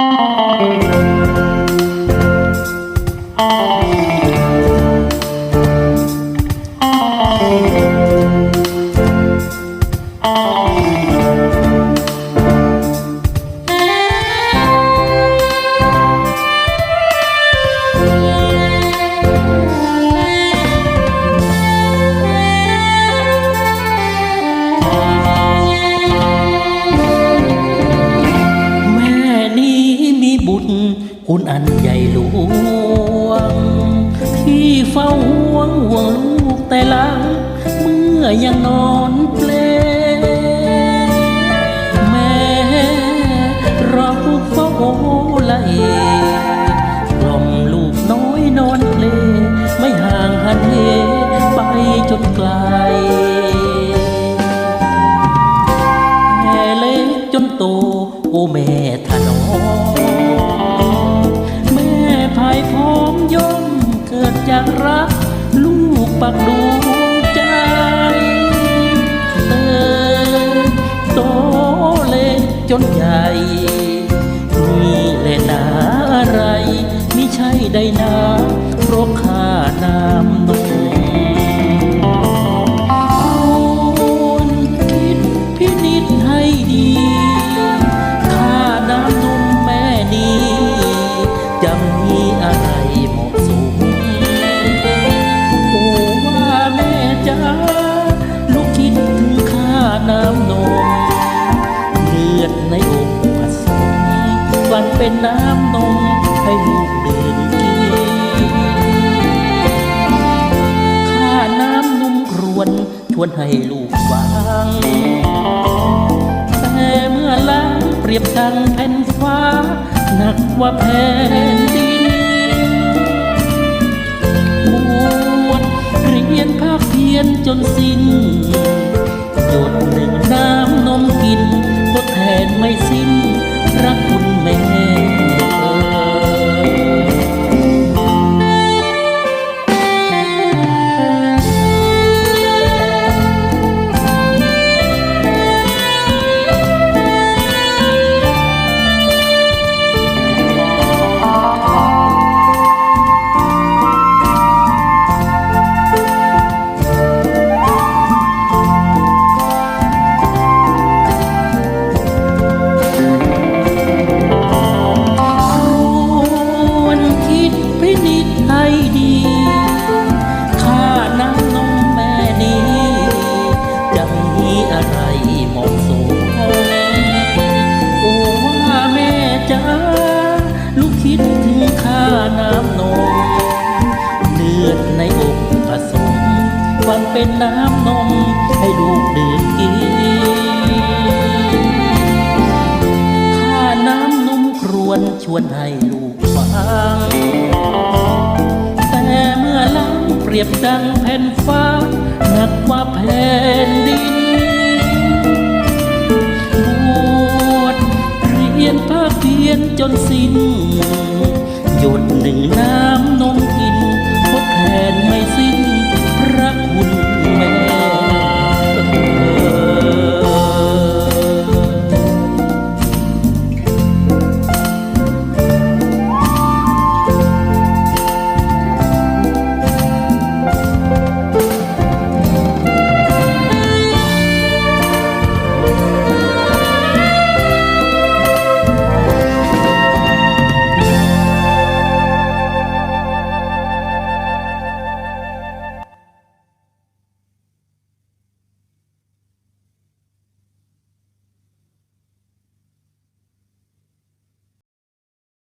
แอันใหญ่หลวง ที่เฝ้าห่วงห่วงลูกแต่หลัง เมื่อยังนอนเปลแม่เราเฝ้าไล่กล่อมลูกน้อยนอนเพลไม่ห่างหันเหไปจนไกลแม่เล็กจนโตโอ้แม่ถนอม จากรัก ลูกปักดวงใจเติบโตเล็กจนใหญ่นี่แหละนาอะไรมิใช่ใดนาเพราะข้า เป็นน้ำนมให้ลูกดื่มกินค่าน้ำนุ่มครวนชวนให้ลูกฟัง แต่เมื่อล้างเปรียบดังแผ่นฟ้า หนักกว่าแผ่นดินบวชเรียนภาคเพียนจนสิ้นหยดหนึ่งน้ำนมกินทดแทนไม่สิ้นรักคุณ เป็นน้ำนมให้ลูกดื่มกินค่าน้ำนุ่มครวนชวนให้ลูกฟัง แต่เมื่อล้างเปรียบดังแผ่นฟ้าหนักกว่าแผ่นดินบวชเรียนภาคเพียนจนสิ้น หยดหนึ่งน้ำนมกินทดแทนไม่สิ้น